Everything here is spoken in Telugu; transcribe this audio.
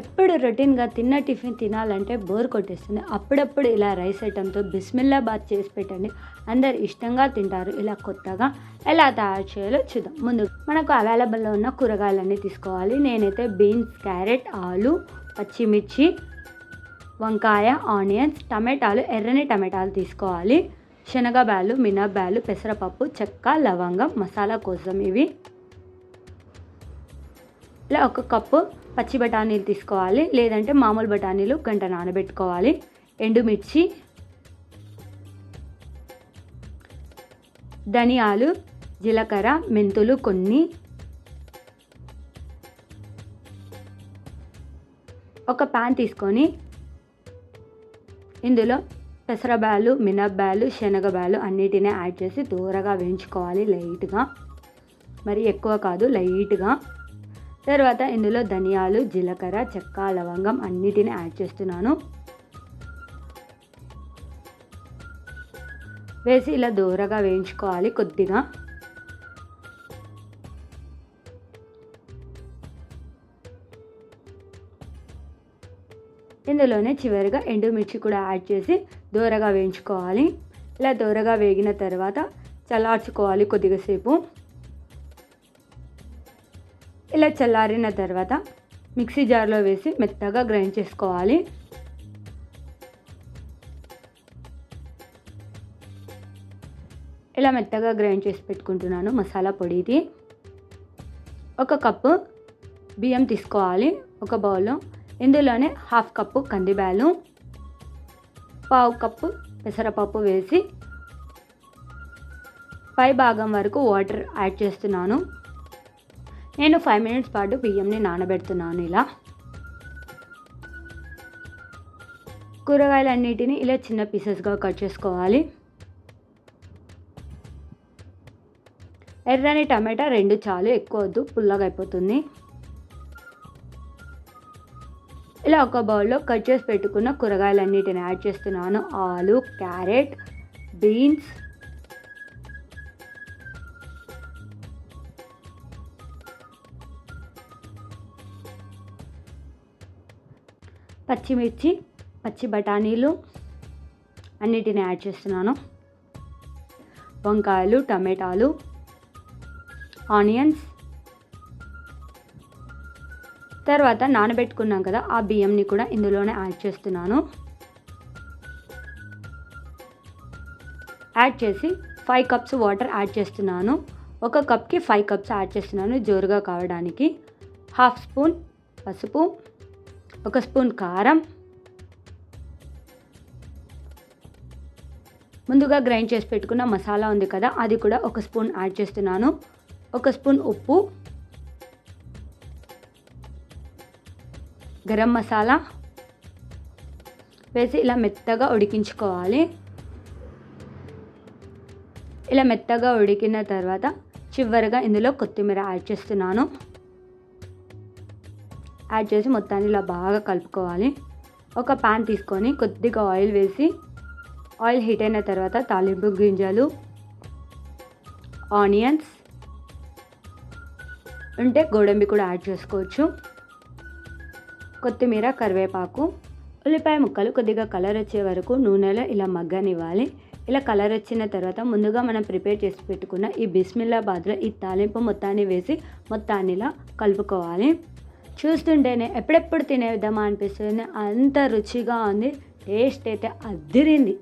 ఎప్పుడు రొటీన్గా తిన్న టిఫిన్ తినాలంటే బోర్ కొట్టేస్తుంది. అప్పుడప్పుడు ఇలా రైస్ ఐటెంతో బిస్మిల్లాబాద్ చేసి పెట్టండి. అందరు ఇష్టంగా తింటారు. ఇలా కొత్తగా ఎలా తయారు చేయాలో చూద్దాం. ముందు మనకు అవైలబుల్లో ఉన్న కూరగాయలన్నీ తీసుకోవాలి. నేనైతే బీన్స్ క్యారెట్ ఆలు పచ్చిమిర్చి వంకాయ ఆనియన్స్ టమాటాలు ఎర్రని టమాటాలు తీసుకోవాలి. శనగబ్యాలు మినబ్యాలు పెసరపప్పు చెక్క లవంగం మసాలా కోసం ఇవి. ఇలా ఒక కప్పు పచ్చి బఠానీలు తీసుకోవాలి లేదంటే మామూలు బఠానీలు గంట నానబెట్టుకోవాలి. ఎండుమిర్చి ధనియాలు జీలకర్ర మెంతులు కొన్ని. ఒక ప్యాన్ తీసుకొని ఇందులో పెసరబ్యాలు మినబ్యాలు శనగబ్యాలు అన్నిటినీ యాడ్ చేసి దూరగా వేయించుకోవాలి లైట్గా. మరి ఎక్కువ కాదు లైట్గా. తర్వాత ఇందులో ధనియాలు జీలకర్ర చెక్క లవంగం అన్నిటిని యాడ్ చేస్తున్నాను. వేసి ఇలా దూరగా వేయించుకోవాలి కొద్దిగా. ఇందులోనే చివరిగా ఎండుమిర్చి కూడా యాడ్ చేసి దూరగా వేయించుకోవాలి. ఇలా దూరగా వేగిన తర్వాత చల్లార్చుకోవాలి కొద్దిగా సేపు. ఇలా చల్లారిన తర్వాత మిక్సీ జార్లో వేసి మెత్తగా గ్రైండ్ చేసుకోవాలి. ఇలా మెత్తగా గ్రైండ్ చేసి పెట్టుకుంటున్నాను మసాలా పొడిది. ఒక కప్పు బియ్యం తీసుకోవాలి ఒక బౌల్లో. ఇందులోనే హాఫ్ కప్పు కందిబ్యాలు పావు కప్పు పెసరపప్పు వేసి పై భాగం వరకు వాటర్ యాడ్ చేస్తున్నాను. నేను ఫైవ్ మినిట్స్ పాటు బియ్యంని నానబెడుతున్నాను ఇలా. కూరగాయలన్నిటిని ఇలా చిన్న పీసెస్గా కట్ చేసుకోవాలి. ఎర్రని టమాటా రెండు చాలు ఎక్కువ వద్దు పుల్లగా అయిపోతుంది. ఇలా ఒక బౌల్లో కట్ చేసి పెట్టుకున్న కూరగాయలన్నిటిని యాడ్ చేస్తున్నాను. ఆలు క్యారెట్ బీన్స్ పచ్చిమిర్చి పచ్చి బఠానీలు అన్నిటిని యాడ్ చేస్తున్నాను. వంకాయలు టమాటాలు ఆనియన్స్. తర్వాత నానబెట్టుకున్నాం కదా ఆ బియ్యంని కూడా ఇందులోనే యాడ్ చేస్తున్నాను. యాడ్ చేసి ఫైవ్ కప్స్ వాటర్ యాడ్ చేస్తున్నాను. ఒక కప్కి ఫైవ్ కప్స్ యాడ్ చేస్తున్నాను జోరుగా కావడానికి. హాఫ్ స్పూన్ పసుపు ఒక స్పూన్ కారం. ముందుగా గ్రైండ్ చేసి పెట్టుకున్న మసాలా ఉంది కదా అది కూడా ఒక స్పూన్ యాడ్ చేస్తున్నాను. ఒక స్పూన్ ఉప్పు. గరం మసాలా. వేసి ఇలా మెత్తగా ఉడికించుకోవాలి. ఇలా మెత్తగా ఉడికిన తర్వాత చివరిగా ఇందులో కొత్తిమీర యాడ్ చేస్తున్నాను. యాడ్ చేసి మొత్తాన్ని ఇలా బాగా కలుపుకోవాలి. ఒక పాన్ తీసుకొని కొద్దిగా ఆయిల్ వేసి ఆయిల్ హీట్ అయిన తర్వాత తాలింపు గింజలు ఆనియన్స్ ఉంటే గోడంబి కూడా యాడ్ చేసుకోవచ్చు. కొత్తిమీర కరివేపాకు ఉల్లిపాయ ముక్కలు కొద్దిగా కలర్ వచ్చే వరకు నూనెలో ఇలా మగ్గనివ్వాలి. ఇలా కలర్ వచ్చిన తర్వాత ముందుగా మనం ప్రిపేర్ చేసి పెట్టుకున్న ఈ బిస్మిల్లాబాద్లో ఈ తాలింపు మొత్తాన్ని వేసి మొత్తాన్ని ఇలా కలుపుకోవాలి. చూస్తుంటేనే ఎప్పుడెప్పుడు తినేద్దామా అనిపిస్తుంది. అంత రుచిగా ఉంది. టేస్ట్ అయితే అద్దిరింది